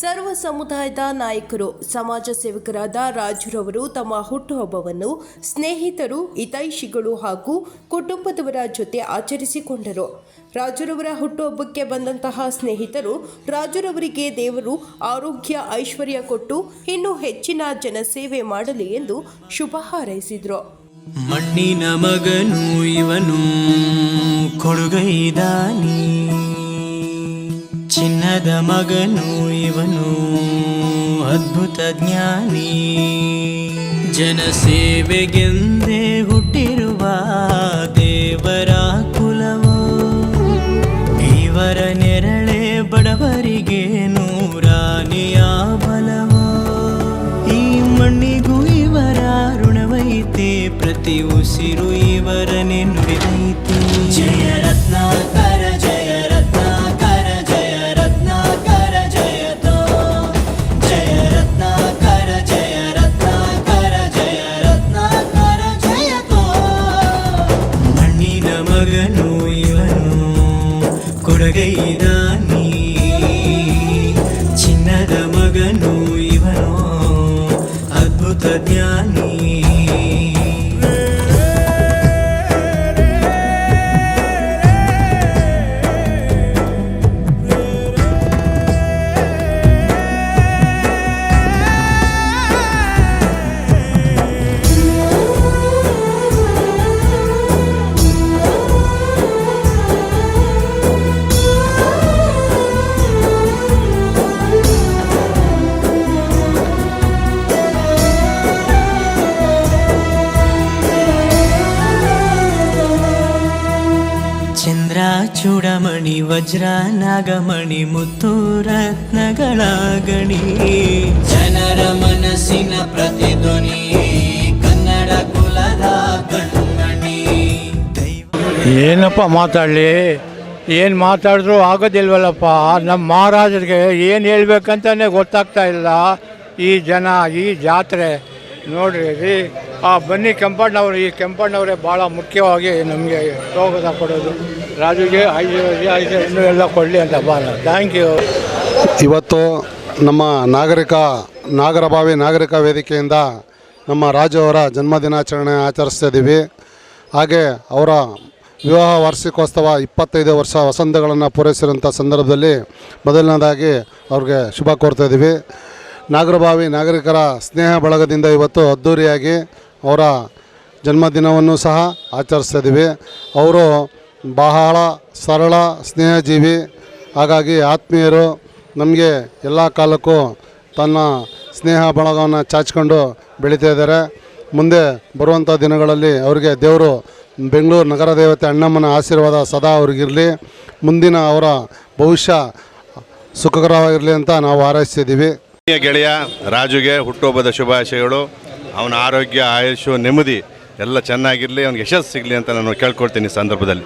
ಸರ್ವ ಸಮುದಾಯದ ನಾಯಕರು, ಸಮಾಜ ಸೇವಕರಾದ ರಾಜುರವರು ತಮ್ಮ ಹುಟ್ಟುಹಬ್ಬವನ್ನು ಸ್ನೇಹಿತರು, ಹಿತೈಷಿಗಳು ಹಾಗೂ ಕುಟುಂಬದವರ ಜೊತೆ ಆಚರಿಸಿಕೊಂಡರು. ರಾಜುರವರ ಹುಟ್ಟುಹಬ್ಬಕ್ಕೆ ಬಂದಂತಹ ಸ್ನೇಹಿತರು ರಾಜುರವರಿಗೆ ದೇವರು ಆರೋಗ್ಯ, ಐಶ್ವರ್ಯ ಕೊಟ್ಟು ಇನ್ನೂ ಹೆಚ್ಚಿನ ಜನಸೇವೆ ಮಾಡಲಿ ಎಂದು ಶುಭ ಹಾರೈಸಿದರು. ಮಣ್ಣಿನ ಮಗನು ಇವನು ಕೊಡುಗೈದಾನಿ. ಚಿನ್ನದ ಮಗನು ಇವನು. ಅದ್ಭುತ ಜ್ಞಾನಿ. ಜನಸೇವೆಗೆಂದೇ ಹುಟ್ಟಿರುವ ದೇವರ ಕುಲವೋ. ಇವರ ನೆರಳೆ ಬಡವರಿಗೆ ನೂರಾನಿಯ ಬಲವೋ. ಈ ಮಣ್ಣಿಗೂ ಇವರ ಋಣವೈತೆ. ಪ್ರತಿ ಉಸಿರು ಇವರನೆ ನುಡಿದೈತೆ. ಜಯ ಕೊಡಗೈದಾನಿ ಚಿನ್ನದ ಮಗನು ಇವನು ಅದ್ಭುತ ಜ್ಞಾನಿ ಚೂಡಮಣಿ ವಜ್ರ ನಾಗಮಣಿ ಮುತ್ತು ರತ್ನಗಳ ಗಣಿ ಜನರ ಮನಸ್ಸಿನ ಪ್ರತಿಧ್ವನಿ ಕನ್ನಡ ಕುಲದ ಕಣ್ಮಣಿ ದೈವ ಏನಪ್ಪ ಮಾತಾಡಲಿ? ಏನು ಮಾತಾಡಿದ್ರು ಆಗೋದಿಲ್ವಲ್ಲಪ್ಪ? ನಮ್ಮ ಮಹಾರಾಜರಿಗೆ ಏನು ಹೇಳ್ಬೇಕಂತಾನೆ ಗೊತ್ತಾಗ್ತಾ ಇಲ್ಲ. ಈ ಜನ ಈ ಜಾತ್ರೆ ನೋಡ್ರಿ ರೀ ಆ ಬನ್ನಿ ಕೆಂಪಣ್ಣವ್ರು ಈ ಕೆಂಪಣ್ಣವರೇ ಭಾಳ ಮುಖ್ಯವಾಗಿ ನಮಗೆ ರೋಗದ ಕೊಡೋದು. ರಾಜುಗೆ ಐದು ಇನ್ನೂ ಎಲ್ಲ ಕೊಡಲಿ ಅಂತ ಬಾಲ ಥ್ಯಾಂಕ್ ಯು ಇವತ್ತು ನಮ್ಮ ನಾಗರಿಕ ನಾಗರಭಾವಿ ನಾಗರಿಕ ವೇದಿಕೆಯಿಂದ ನಮ್ಮ ರಾಜು ಅವರ ಜನ್ಮದಿನಾಚರಣೆ ಆಚರಿಸ್ತಾ ಇದ್ದೀವಿ ಹಾಗೆ ಅವರ ವಿವಾಹ ವಾರ್ಷಿಕೋತ್ಸವ ಇಪ್ಪತ್ತೈದು ವರ್ಷ ವಸಂತಗಳನ್ನು ಪೂರೈಸಿರುವಂಥ ಸಂದರ್ಭದಲ್ಲಿ ಮೊದಲನೇದಾಗಿ ಅವ್ರಿಗೆ ಶುಭ ಕೋರ್ತಾ ಇದ್ದೀವಿ ನಾಗರಭಾವಿ ನಾಗರಿಕರ ಸ್ನೇಹ ಬಳಗದಿಂದ ಇವತ್ತು ಅದ್ಧೂರಿಯಾಗಿ ಅವರ ಜನ್ಮದಿನವನ್ನು ಸಹ ಆಚರಿಸ್ತಾ ಇದ್ದೀವಿ ಅವರು ಬಹಳ ಸರಳ ಸ್ನೇಹಜೀವಿ. ಹಾಗಾಗಿ ಆತ್ಮೀಯರು, ನಮಗೆ ಎಲ್ಲ ಕಾಲಕ್ಕೂ ತನ್ನ ಸ್ನೇಹ ಬಳಗವನ್ನು ಚಾಚ್ಕೊಂಡು ಬೆಳೀತಾ ಇದ್ದಾರೆ. ಮುಂದೆ ಬರುವಂಥ ದಿನಗಳಲ್ಲಿ ಅವರಿಗೆ ದೇವರು ಬೆಂಗಳೂರು ನಗರ ದೇವತೆ ಅಣ್ಣಮ್ಮನ ಆಶೀರ್ವಾದ ಸದಾ ಅವ್ರಿಗಿರಲಿ. ಮುಂದಿನ ಅವರ ಭವಿಷ್ಯ ಸುಖಕರವಾಗಿರಲಿ ಅಂತ ನಾವು ಹಾರೈಸ್ತಿದ್ದೀವಿ. ಗೆಳೆಯ, ರಾಜುಗೆ ಹುಟ್ಟುಹಬ್ಬದ ಶುಭಾಶಯಗಳು. ಅವನ ಆರೋಗ್ಯ ಆಯುಷು ನೆಮ್ಮದಿ, ಎಲ್ಲ ಚೆನ್ನಾಗಿರಲಿ, ಅವ್ನಿಗೆ ಯಶಸ್ಸು ಸಿಗಲಿ ಅಂತ ನಾನು ಕೇಳ್ಕೊಳ್ತೀನಿ ಸಂದರ್ಭದಲ್ಲಿ.